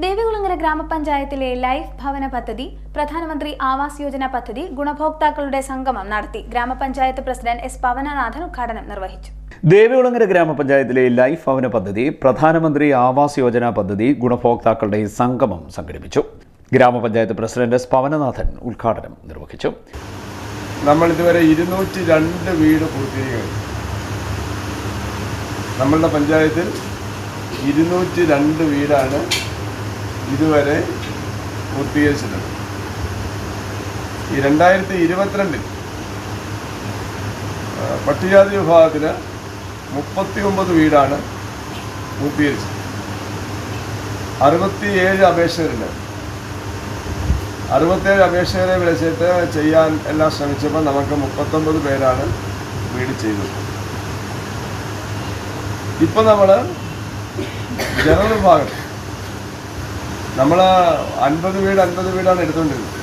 ദേവികുളങ്ങര ഗ്രാമപഞ്ചായത്തിലെ ലൈഫ് ഭവന പദ്ധതി പ്രധാനമന്ത്രി ആവാസ് യോജന പദ്ധതി ഗുണഭോക്താക്കളുടെ സംഗമം നടത്തി ഗ്രാമപഞ്ചായത്ത് പ്രസിഡന്റ് എസ് പവനനാഥൻ ഉദ്ഘാടനം നിർവഹിച്ചു. ദേവികുളങ്ങര ഗ്രാമപഞ്ചായത്തിലെ ലൈഫ് ഭവന പദ്ധതി പ്രധാനമന്ത്രി ആവാസ് യോജന പദ്ധതി ഗുണഭോക്താക്കളുടെ സംഗമം സംഘടിപ്പിച്ചു. ഗ്രാമപഞ്ചായത്ത് പ്രസിഡന്റ് എസ് പവനനാഥൻ ഉദ്ഘാടനം നിർവഹിച്ചു. നമ്മൾ ഇതുവരെ ഇരുന്നൂറ്റി രണ്ട് വീട് പൂർത്തീകരിക്കും നമ്മളുടെ പഞ്ചായത്തിൽ ഇരുന്നൂറ്റി രണ്ട് വീടാണ് ഇതുവരെ പൂർത്തീകരിച്ചിട്ടുണ്ട്. ഈ രണ്ടായിരത്തി ഇരുപത്തിരണ്ടിൽ പട്ടികജാതി വിഭാഗത്തിന് മുപ്പത്തി ഒമ്പത് വീടാണ് പൂർത്തീകരിച്ചത്. അറുപത്തിയേഴ് അപേക്ഷകരുണ്ട്. അറുപത്തേഴ് അപേക്ഷകരെ വിളിച്ചിട്ട് ചെയ്യാൻ എല്ലാം ശ്രമിച്ചപ്പോൾ നമുക്ക് മുപ്പത്തൊമ്പത് പേരാണ് വീട് ചെയ്തത്. ഇപ്പം നമ്മൾ ജനറൽ വിഭാഗം നമ്മൾ അൻപത് വീട് അൻപത് വീടാണ് എടുത്തുകൊണ്ടിരുന്നത്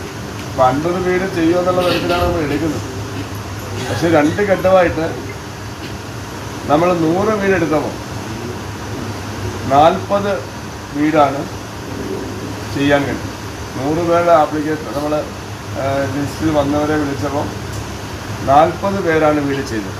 അപ്പോൾ അൻപത് വീട് ചെയ്യുമെന്നുള്ള തരത്തിലാണ് നമ്മൾ എടുക്കുന്നത്. പക്ഷെ രണ്ട് ഘട്ടമായിട്ട് നമ്മൾ നൂറ് വീട് എടുത്തപ്പോൾ നാൽപ്പത് വീടാണ് ചെയ്യാൻ കഴിയും. നൂറ് പേരുടെ ആപ്ലിക്കേഷൻ നമ്മൾ ലിസ്റ്റിൽ വന്നവരെ വിളിച്ചപ്പോൾ നാൽപ്പത് പേരാണ് വീട് ചെയ്തത്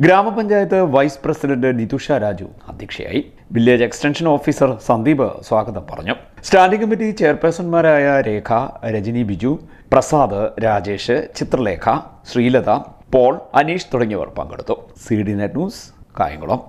ഗ്രാമപഞ്ചായത്ത് വൈസ് പ്രസിഡന്റ് നിതുഷ രാജു അധ്യക്ഷയായി. വില്ലേജ് എക്സ്റ്റൻഷൻ ഓഫീസർ സന്ദീപ് സ്വാഗതം പറഞ്ഞു. സ്റ്റാൻഡിംഗ് കമ്മിറ്റി ചെയർപേഴ്സൺമാരായ രേഖ രജനി ബിജു പ്രസാദ് രാജേഷ് ചിത്രലേഖ ശ്രീലത പോൾ അനീഷ് തുടങ്ങിയവർ പങ്കെടുത്തു. C D net news Kayamkulam.